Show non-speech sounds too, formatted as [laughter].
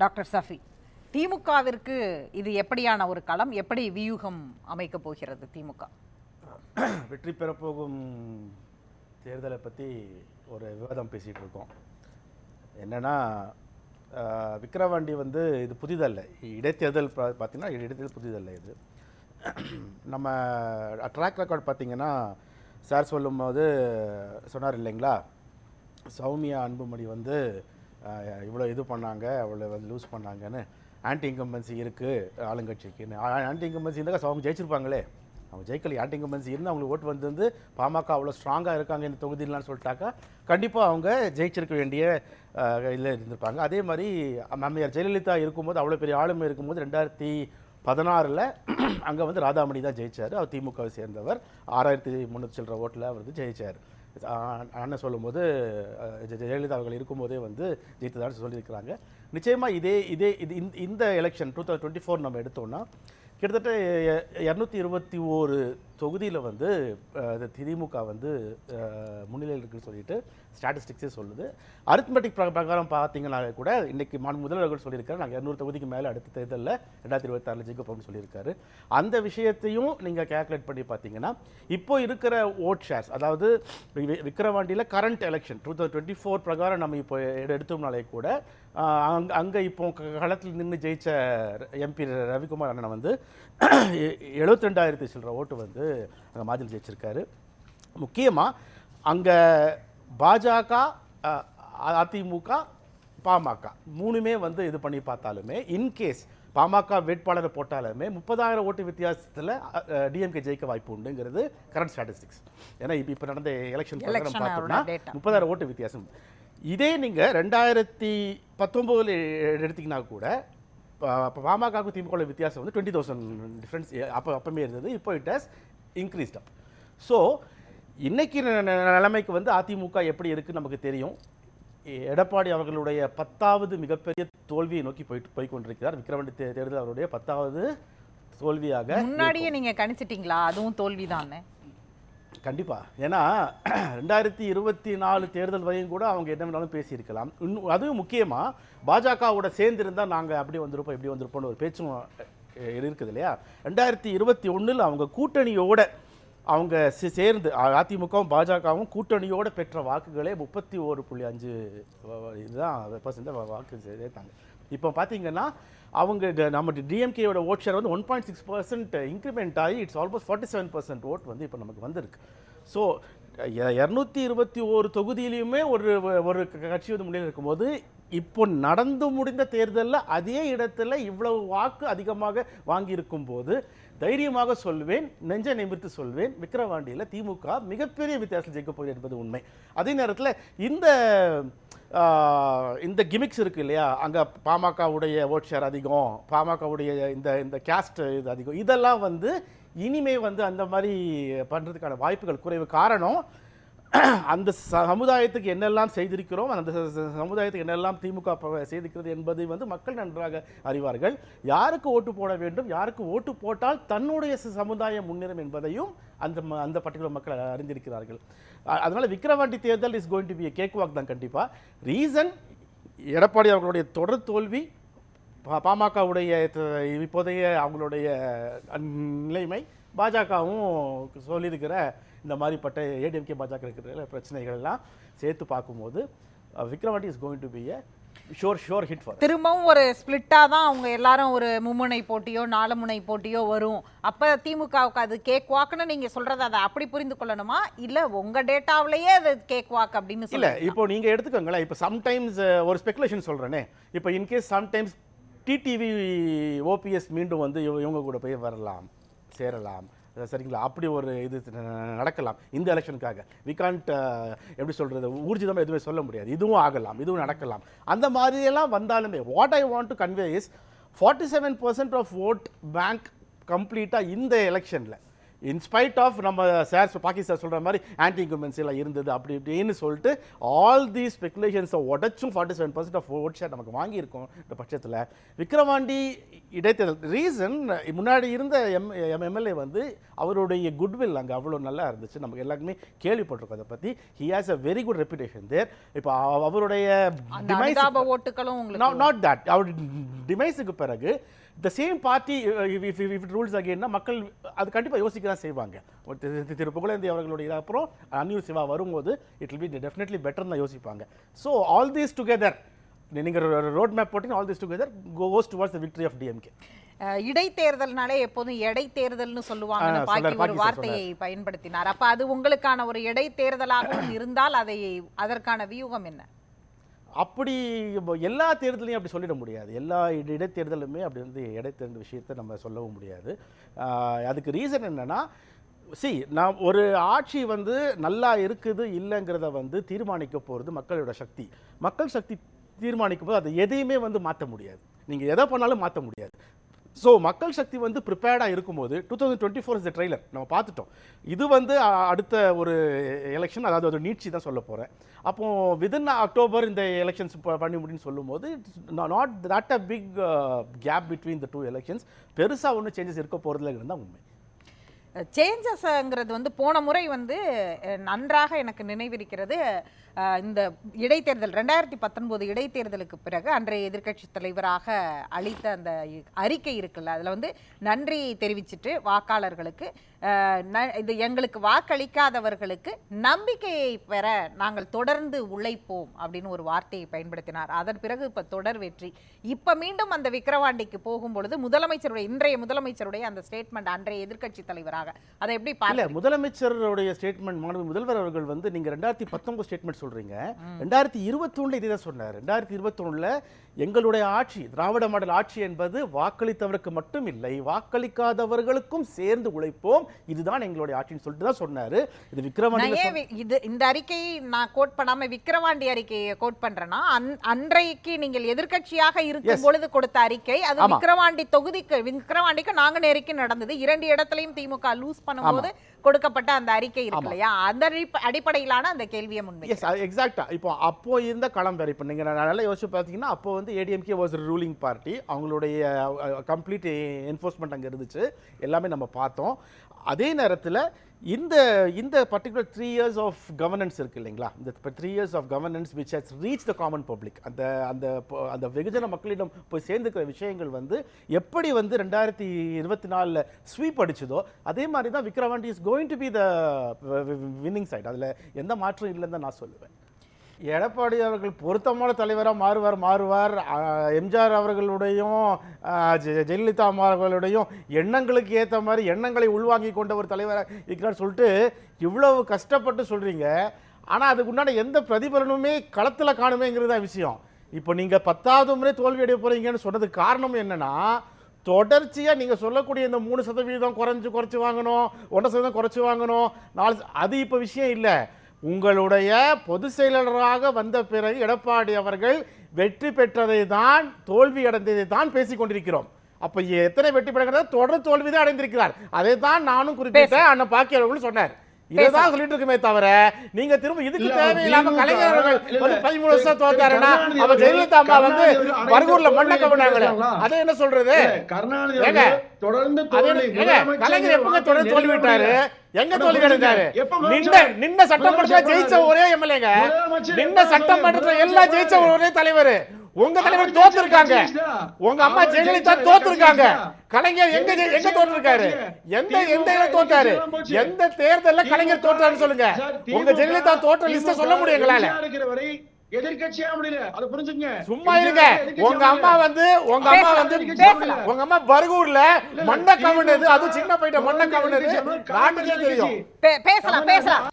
Doctor Safi திமுகவிற்கு இது எப்படியான ஒரு களம் எப்படி வியூகம் அமைக்கப் போகிறது திமுக? வெற்றி பெறப்போகும் தேர்தலை பற்றி ஒரு விவாதம் பேசிகிட்டு இருக்கோம். என்னென்னா விக்கிரவாண்டி வந்து இது புதிதல்ல. இடைத்தேர்தல் பார்த்திங்கன்னா பார்த்தீங்கன்னா இடைத்தேர்தல் புதிதல்ல இது. நம்ம ட்ராக் ரெக்கார்ட் பார்த்தீங்கன்னா சார் சொல்லும்போது சொன்னார் இல்லைங்களா? சௌமியா அன்புமணி வந்து இவ்வளோ இது பண்ணாங்க அவ்வளோ வந்து லூஸ் பண்ணாங்கன்னு ஆன்டி இன்கம்பன்சி இருக்குது ஆளுங்கட்சிக்குன்னு ஆன்டி இன்கம்பன்சி இருந்தால் அவங்க ஜெயிச்சிருப்பாங்களே. அவங்க ஜெயிக்கல ஆன்டி இன்கம்பன்சி இருந்து அவங்களுக்கு ஓட்டு வந்து வந்து பாமக அவ்வளோ ஸ்ட்ராங்காக இருக்காங்க இந்த தொகுதியிலான்னு சொல்லிட்டாக்கா கண்டிப்பாக அவங்க ஜெயிச்சிருக்க வேண்டிய இதில் இருந்திருப்பாங்க. அதே மாதிரி மம்மையார் ஜெயலலிதா இருக்கும்போது அவ்வளோ பெரிய ஆளுமை இருக்கும்போது ரெண்டாயிரத்தி பதினாறில் அங்கே வந்து ராதாமணி தான் ஜெயிச்சார். அவர் திமுகவை சேர்ந்தவர். ஆறாயிரத்தி முந்நூற்றி சில்லற ஓட்டில் அவர் வந்து ஜெயிச்சார். அண்ணன் சொல்லும்போது ஜெயலலிதா அவர்கள் இருக்கும்போதே வந்து ஜெயித்ததாக சொல்லியிருக்கிறாங்க. நிச்சயமாக இதே இதே இது இந்த- இந்த election two thousand twenty four நம்ம எடுத்தோம்னா கிட்டத்தட்ட இரநூத்தி இருபத்தி ஓரு தொகுதியில் வந்து திமுக வந்து முன்னிலையில் இருக்குன்னு சொல்லிட்டு ஸ்டாட்டிஸ்டிக்ஸே சொல்லுது. அரித்மெட்டிக் பிரகாரம் பார்த்தீங்கன்னா கூட இன்னைக்கு மாநில முதல்வர்கள் சொல்லியிருக்காரு. நாங்கள் இரநூறு தொகுதிக்கு மேலே அடுத்த தேர்தலில் ரெண்டாயிரத்தி இருபத்தாறில் ஜெயிக்க போகணும்னு சொல்லியிருக்காரு. அந்த விஷயத்தையும் நீங்கள் கேல்குலேட் பண்ணி பார்த்தீங்கன்னா இப்போ இருக்கிற ஓட் ஷேர்ஸ் அதாவது வி- விக்கிரவாண்டியில் current election two thousand twenty four பிரகாரம் நம்ம இப்போ எடுத்தோம்னாலே கூட அங்கே அங்கே இப்போ க- களத்தில் நின்று ஜெயித்த எம்பி ரவிக்குமார் அண்ணனை வந்து எழுபத்தி ரெண்டாயிரத்தி சில்லற ஓட்டு வந்து அங்கே மாதிரி ஜெயிச்சிருக்காரு. முக்கியமாக அங்கே பாஜக அதிமுக பாமக மூணுமே வந்து இது பண்ணி பார்த்தாலுமே இன்கேஸ் பாமக வேட்பாளரை போட்டாலுமே முப்பதாயிரம் ஓட்டு வித்தியாசத்தில் டிஎம்கே ஜெயிக்க வாய்ப்பு உண்டுங்கிறது கரண்ட் ஸ்டாட்டிஸ்டிக்ஸ் ஏன்னா இப்போ இப்போ நடந்த எலெக்ஷன் பார்த்தோம்னா. முப்பதாயிரம் ஓட்டு வித்தியாசம். இதே நீங்கள் ரெண்டாயிரத்தி பத்தொம்போதில் எடுத்தீங்கன்னா கூட பாமகவுக்கு திமுக வித்தியாசம் வந்து டுவெண்ட்டி தௌசண்ட் டிஃப்ரென்ஸ் அப்போ அப்பமே இருந்தது. இப்போ it has increased up so ந- நிலைமைக்கு வந்து அதிமுக எப்படி இருக்குன்னு நமக்கு தெரியும். எடப்பாடி அவர்களுடைய பத்தாவது மிகப்பெரிய தோல்வியை நோக்கி போயிட்டு போய் கொண்டிருக்கிறார் விக்ரவாண்டி தே- தேர்தல் அவருடைய பத்தாவது தோல்வியாக முன்னாடியே நீங்க கணிச்சிட்டீங்களா? அதுவும் தோல்விதானே கண்டிப்பா. ஏன்னா [clears throat] ரெண்டாயிரத்தி இருபத்தி நாலு தேர்தல் வரையும் கூட அவங்க என்ன வேணாலும் பேசியிருக்கலாம். இன்னும் அதுவும் முக்கியமா பாஜகவோட சேர்ந்து இருந்தா நாங்க அப்படி வந்திருப்போம் இப்படி வந்திருப்போம்னு ஒரு பேச்சும் இருக்குது இல்லையா? ரெண்டாயிரத்தி இருபத்தி ஒன்றில் அவங்க கூட்டணியோட அவங்க சே- சேர்ந்து அதிமுகவும் பாஜகவும் கூட்டணியோட பெற்ற வாக்குகளே முப்பத்தி ஒரு புள்ளி அஞ்சு இதுதான் பர்சன்ட் வாக்கு சேர்த்தாங்க. இப்போ பார்த்தீங்கன்னா அவங்க நம்ம டிஎம்கேயோட ஓட் ஷேர் வந்து one point six percent increment ஆகி it's almost forty seven percent vote வந்து இப்போ நமக்கு வந்திருக்கு. ஸோ இரநூத்தி இருபத்தி ஒரு தொகுதியிலையுமே ஒரு ஒரு கட்சி வந்து முன்னிலை இருக்கும்போது இப்போ நடந்து முடிந்த தேர்தலில் அதே இடத்துல இவ்வளவு வாக்கு அதிகமாக வாங்கியிருக்கும் போது தைரியமாக சொல்வேன் நெஞ்ச நிமிர்த்து சொல்வேன் விக்கிரவாண்டியில் திமுக மிகப்பெரிய வித்தியாசம் ஜெயிக்க போகுது என்பது உண்மை. அதே நேரத்தில் இந்த இந்த கிமிக்ஸ் இருக்கு இல்லையா? அங்கே பாமகவுடைய ஓட் ஷேர் அதிகம் பாமகவுடைய இந்த இந்த கேஸ்ட் இது அதிகம். இதெல்லாம் வந்து இனிமே வந்து அந்த மாதிரி பண்ணுறதுக்கான வாய்ப்புகள் குறைவு காரணம் அந்த சமுதாயத்துக்கு என்னெல்லாம் செய்திருக்கிறோம் அந்த சமுதாயத்துக்கு என்னெல்லாம் திமுக செய்திருக்கிறது என்பதை வந்து மக்கள் நன்றாக அறிவார்கள். யாருக்கு ஓட்டு போட வேண்டும் யாருக்கு ஓட்டு போட்டால் தன்னுடைய சமுதாயம் முன்னேறும் என்பதையும் அந்த ம- அந்த பர்டிகுலர் மக்கள் அறிந்திருக்கிறார்கள். அதனால் விக்ரவாண்டி தேர்தல் is going to be cake walk தான் கண்டிப்பாக ரீசன் எடப்பாடி அவர்களுடைய தொடர் தோல்வி பா- பாமகவுடைய இப்போதைய அவங்களுடைய நிலைமை பாஜகவும் சொல்லியிருக்கிற இந்த மாதிரிப்பட்ட ஏடிஎம்கே பாஜக இருக்கிற பிரச்சனைகள் எல்லாம் சேர்த்து பார்க்கும்போது அஹ், Vikravandi is going to be a sure sure hit for திரும்பவும் ஒரு ஸ்பிளிட்டா தான் அவங்க எல்லாரும் ஒரு மும்முனை போட்டியோ நாலு முனை போட்டியோ வரும். அப்ப திமுகவுக்கு அது கேக் வாக்குன்னு நீங்க சொல்றத அதை அப்படி புரிந்து கொள்ளணுமா? இல்ல உங்க டேட்டாவிலேயே அது கேக் வாக் அப்படின்னு இல்ல இப்போ நீங்க எடுத்துக்கோங்களேன் இப்போ சம்டைம்ஸ் ஒரு ஸ்பெகுலேஷன் சொல்றேனே. இப்போ இன்கேஸ் சம்டைம்ஸ் டிடிவி ஓபிஎஸ் மீண்டும் வந்து இவ- இவங்க கூட போய் வரலாம் சேரலாம். சரிங்களா? அப்படி ஒரு இது நடக்கலாம் இந்த எலெக்ஷனுக்காக. வி கான்ட் எப்படி சொல்கிறது ஊர்ஜிதமாக எதுவுமே சொல்ல முடியாது. இதுவும் ஆகலாம். இதுவும் நடக்கலாம். அந்த மாதிரியெல்லாம் வந்தாலுமே what I want to convey is forty seven percent of vote bank கம்ப்ளீட்டாக இந்த எலெக்ஷனில். இன்ஸ்பைட் ஆஃப் நம்ம சார் பாக்கி சார் சொல்கிற மாதிரி ஆன்டி இன்குமென்சி எல்லாம் இருந்தது அப்படி இப்படின்னு சொல்லிட்டு ஆல் தி ஸ்பெகுலேஷன்ஸை உடச்சும் forty seven percent of vote share நமக்கு வாங்கியிருக்கோம் இந்த பட்சத்தில். விக்ரவாண்டி இடைத்தேர்தல் ரீசன் முன்னாடி இருந்த எம் எம்எல்ஏ வந்து அவருடைய குட்வில் அங்கே அவ்வளோ நல்லா இருந்துச்சு. நமக்கு எல்லாருக்குமே கேள்விப்பட்டிருக்கோம் அதை பற்றி he has a very good reputation there இப்போ அவருடைய அனுதாப ஓட்டுகளும் நாட் தட் அவர் டிமைஸுக்கு பிறகு the same party if rules அகேன்னா மக்கள் அது கண்டிப்பாக யோசிக்க தான் செய்வாங்க. திரு- புகழேந்தி அவர்களுடைய அப்புறம் அன்யூர் சிவா வரும்போது it will be definitely better தான் யோசிப்பாங்க. ஸோ ஆல் தீஸ் டுகெதர் நீங்கள் ரோட் மேப் போட்டிங்க all these together goes towards the victory of DMK இடைத்தேர்தல்னாலே எப்போதும் பாக்கி சொன்னார், ஒரு வார்த்தையை பயன்படுத்தினார். அப்ப அது உங்களுக்கான ஒரு இடைத்தேர்தலாகவும் இருந்தால் அதை அதற்கான வியூகம் என்ன? அப்படி எல்லா தேர்தலையும் அப்படி சொல்லிட முடியாது. எல்லா இடைத்தேர்தலுமே அப்படி வந்து இடைத்தேர்ந்த விஷயத்தை நம்ம சொல்லவும் முடியாது. அதுக்கு ரீசன் என்னன்னா சி நான் ஒரு ஆட்சி வந்து நல்லா இருக்குது இல்லைங்கிறத வந்து தீர்மானிக்க போகிறது மக்களோட சக்தி. மக்கள் சக்தி தீர்மானிக்கும் போது அதை எதையுமே வந்து மாற்ற முடியாது. நீங்கள் எதை பண்ணாலும் மாற்ற முடியாது. ஸோ மக்கள் சக்தி வந்து ப்ரிப்பேர்டாக இருக்கும்போது two thousand twenty four is trailer நம்ம பார்த்துட்டோம். இது வந்து அடுத்த ஒரு எலெக்ஷன் அதாவது ஒரு நீட்சி தான் சொல்ல போகிறேன் அப்போ விதின் அக்டோபர் இந்த எலெக்ஷன்ஸ் பண்ணி முடியும்னு சொல்லும்போது not that a big gap between the two elections பெருசாக ஒன்றும் சேஞ்சஸ் இருக்க போகிறதுலங்கிறது தான் உண்மை. சேஞ்சஸ்ங்கிறது வந்து போன முறை வந்து நன்றாக எனக்கு நினைவிருக்கிறது. இந்த இடைத்தேர்தல் ரெண்டாயிரத்தி பத்தொன்பது இடைத்தேர்தலுக்கு பிறகு அன்றைய எதிர்க்கட்சி தலைவராக அளித்த அந்த அறிக்கை இருக்குல்ல அதில் வந்து நன்றி தெரிவிச்சிட்டு வாக்காளர்களுக்கு இது எங்களுக்கு வாக்களிக்காதவர்களுக்கு நம்பிக்கையை பெற நாங்கள் தொடர்ந்து உழைப்போம் அப்படின்னு ஒரு வார்த்தையை பயன்படுத்தினார். அதன் பிறகு இப்போ தொடர் வெற்றி. இப்போ மீண்டும் அந்த விக்கிரவாண்டிக்கு போகும்பொழுது முதலமைச்சருடைய இன்றைய முதலமைச்சருடைய அந்த ஸ்டேட்மெண்ட் அன்றைய எதிர்க்கட்சி தலைவராக. அதை எப்படி இல்ல பார்க்க முதலமைச்சருடைய ஸ்டேட்மெண்ட் மாண்பு முதல்வர் அவர்கள் வந்து நீங்க ரெண்டாயிரத்தி பத்தொன்பது ஸ்டேட்மெண்ட் சொல்றீங்க. ரெண்டாயிரத்தி இருபத்தொன்னுல இதே தான் சொன்னார். ரெண்டாயிரத்தி இருபத்தொன்னுல எங்களுடைய ஆட்சி திராவிட மாடல் ஆட்சி என்பது வாக்களித்தவருக்கு மட்டும் இல்லை வாக்களிக்காதவர்களுக்கும் சேர்ந்து உழைப்போம். இதுதான் எங்களுடைய ஆட்சின்னு சொல்லிட்டு தான் சொன்னாரு இது நான் விக்ரமணியில ஏன் வி- இது இந்த அறிக்கையை நான் கோட் பண்ணாம விக்கிரவாண்டி அறிக்கையை கோட் பண்றேன்னா அன்- அன்றைக்கு நீங்கள் எதிர்க்கட்சியாக இருக்கும். பொழுது கொடுத்த அறிக்கை அது ஆமா. விக்கிரவாண்டி தொகுதிக்கு விக்கிரவாண்டிக்கு நாங்க நெருக்கி நடந்தது இரண்டு இடத்துலயும் திமுக லூஸ் பண்ணும்போது கொடுக்கப்பட்ட அந்த அறிக்கை இருக்கு இல்லையா? அந்த அடிப்ப- அடிப்படையிலான அந்த கேள்வியை முன்வை எஸ் எக்ஸாக்டா இப்போ அப்போ இருந்த களம் வேறு. இப்போ நீங்கள் நல்லா யோசிச்சு பார்த்தீங்கன்னா அப்போ வந்து ஏடிஎம்கே வாஸ் ரூலிங் பார்ட்டி அவங்களுடைய கம்ப்ளீட் என்ஃபோர்ஸ்மெண்ட் அங்கே இருந்துச்சு. எல்லாமே நம்ம பார்த்தோம். அதே நேரத்தில் இந்த இந்த particular three years of governance இருக்கு இல்லைங்களா? இந்த three years of governance which has reach the common public அந்த அந்த அந்த வெகுஜன மக்களிடம் போய் சேர்ந்துக்கிற விஷயங்கள் வந்து எப்படி வந்து ரெண்டாயிரத்தி இருபத்தி நாலில் ஸ்வீப் அடிச்சதோ அதே மாதிரி தான் Vikravandi is going to be the winning side அதில் எந்த மாற்றம் இல்லைன்னு தான் நான் சொல்லுவேன். எடப்பாடி அவர்கள் பொருத்தமான தலைவராக மாறுவார் மாறுவார். எம்ஜிஆர் அவர்களுடையும் ஜெ- ஜெயலலிதா அம்மா அவர்களுடையும் எண்ணங்களுக்கு ஏற்ற மாதிரி எண்ணங்களை உள்வாங்கி கொண்ட ஒரு தலைவராக இருக்கிறார் சொல்லிட்டு இவ்வளவு கஷ்டப்பட்டு சொல்கிறீங்க ஆனால் அதுக்கு உண்டான எந்த பிரதிபலனுமே களத்தில் காணுமேங்கிறது தான் விஷயம். இப்போ நீங்கள் பத்தாவது முறை தோல்வி அடைய போகிறீங்கன்னு சொன்னதுக்கு காரணம் என்னன்னா தொடர்ச்சியாக நீங்கள் சொல்லக்கூடிய இந்த மூணு சதவீதம் குறைஞ்சி குறைச்சி வாங்கணும் ஒன்றரை சதவீதம் குறைச்சி வாங்கணும் நாலு அது இப்போ விஷயம் இல்லை. உங்களுடைய பொதுச் செயலாளராக வந்த பிறகு எடப்பாடி அவர்கள் வெற்றி பெற்றதை தான் தோல்வி அடைந்ததை தான் பேசிக் கொண்டிருக்கிறோம். அப்ப எத்தனை வெற்றி பெறுகிறதா தொடர் தோல்வி தான் அடைந்திருக்கிறார். அதை தான் நானும் குறிப்பிட்டேன் அண்ணன் பாக்கி அவர்களும் சொன்னார். இதைதான் சொல்லிட்டு இருக்குமே தவிர நீங்க திரும்ப இதுக்கு தேவையில்லாம கலைஞர் அவர்கள். பதிமூணு வருஷம் தோத்தாருன்னா அவர்கள் ஜெயலலிதா அம்மா வந்து பர்கூர்ல மண்ணை கவினாங்களே. அதை என்ன சொல்றது? கருணாநிதி தொடர்ந்து கலைஞர் எப்பங்க தொடர்ந்து தோல்வி விட்டாரு. எங்க தோல்வி எப்ப நின்ன நின்ன சட்டமன்றத்துல ஜெயிச்ச? ஒரே எம்எல்ஏங்க. நின்ன சட்டமன்றத்துல எல்லாம் ஜெயிச்ச ஒரே தலைவர். உங்க தலைவர் அவர் தோத்து இருக்காங்க ஜெயிச்சா. உங்க அம்மா ஜெயலலிதா தோத்து இருக்காங்க. கலைஞர் எங்க எங்க தோத்து இருக்காரு எந்த எந்த இதுல தோத்தாரு? எந்த தேர்தல்ல கலைஞர் தோற்றாருன்னு சொல்லுங்க. உங்க ஜெயலலிதா தோற்ற லிஸ்ட சொல்ல முடியும் எங்களால? இருக்கிற வரை எதிர்க்கட்சியா முடியல. அதை புரிஞ்சுங்க சும்மா இருங்க. உங்க அம்மா வந்து உங்க அம்மா வந்து. உங்க அம்மா பர்கூர்ல மண்ணை கவுனது அது சின்ன போயிட்ட மண்ணை கவுனது நாட்டுக்கே தெரியும். பேசலாம் பேசலாம்.